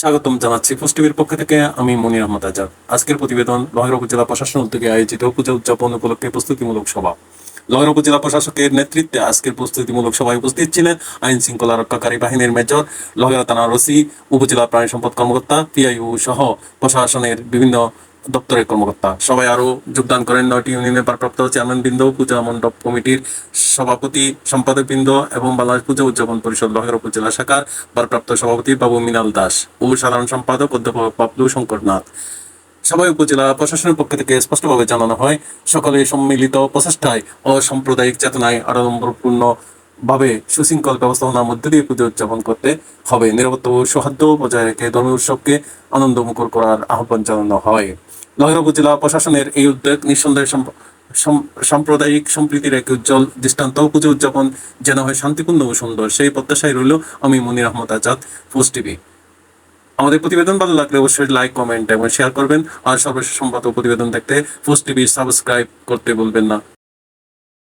স্বাগতম জানাচ্ছি পোস্টিভির পক্ষ থেকে, আমি মনির আহমদ আজাদ। আজকের প্রতিবেদন লহের জেলা প্রশাসন উদ্যোগে আয়োজিত পূজা উদযাপন উপলক্ষে প্রস্তুতিমূলক সভা। লহের জেলা প্রশাসকের নেতৃত্বে আজকের প্রস্তুতিমূলক সভায় উপস্থিত ছিলেন আইন শৃঙ্খলা রক্ষাকারী বাহিনীর মেজর লহেরা থানার ওসি, উপজেলা প্রাণী সম্পদ কর্মকর্তা পিআইউ সহ প্রশাসনের বিভিন্ন দপ্তরের কর্মকর্তা। সবাই আরও যোগদান করেন। নয়টি ইউনিয়নের ভারপ্রাপ্ত চেয়ারম্যান বৃন্দ পূজা মণ্ডপ কমিটির সভাপতি সম্পাদক বৃন্দ এবং বাংলাদেশ পূজা উদযাপন পরিষদ লহের উপজেলা শাখার ভারপ্রাপ্ত সভাপতি বাবু মিনাল দাস ও সাধারণ সম্পাদক অধ্যাপক বাবলু শঙ্কর নাথ। সবাই উপজেলা প্রশাসনের পক্ষ থেকে স্পষ্টভাবে জানানো হয়, সকলে সম্মিলিত প্রচেষ্টায় ও সাম্প্রদায়িক চেতনায় আড়ম্বরপূর্ণ ভাবে সুশৃঙ্খল ব্যবস্থাপনার মধ্যে দিয়ে পুজো উদযাপন করতে হবে। নিরাপত্তা ও সৌহার্দ্য বজায় রেখে ধর্মীয় উৎসবকে আনন্দমুখর করার আহ্বান জানানো হয়। লহের উপজেলা প্রশাসনের এই উদ্যোগ নিঃসন্দেহে সাম্প্রদায়িক সম্প্রীতির এক উজ্জ্বল দৃষ্টান্ত পুজো উদযাপন যেন হয় শান্তিপূর্ণ ও সুন্দর। সেই প্রত্যাশায় রইল আমি মনির আহমদ আজাদ, পোস্ট টিভি। আমাদের প্রতিবেদন ভালো লাগলে অবশ্যই লাইক, কমেন্ট এবং শেয়ার করবেন। আর সর্বশেষ সম্পাদক প্রতিবেদন দেখতে পোস্ট টিভি সাবস্ক্রাইব করতে বলবেন না।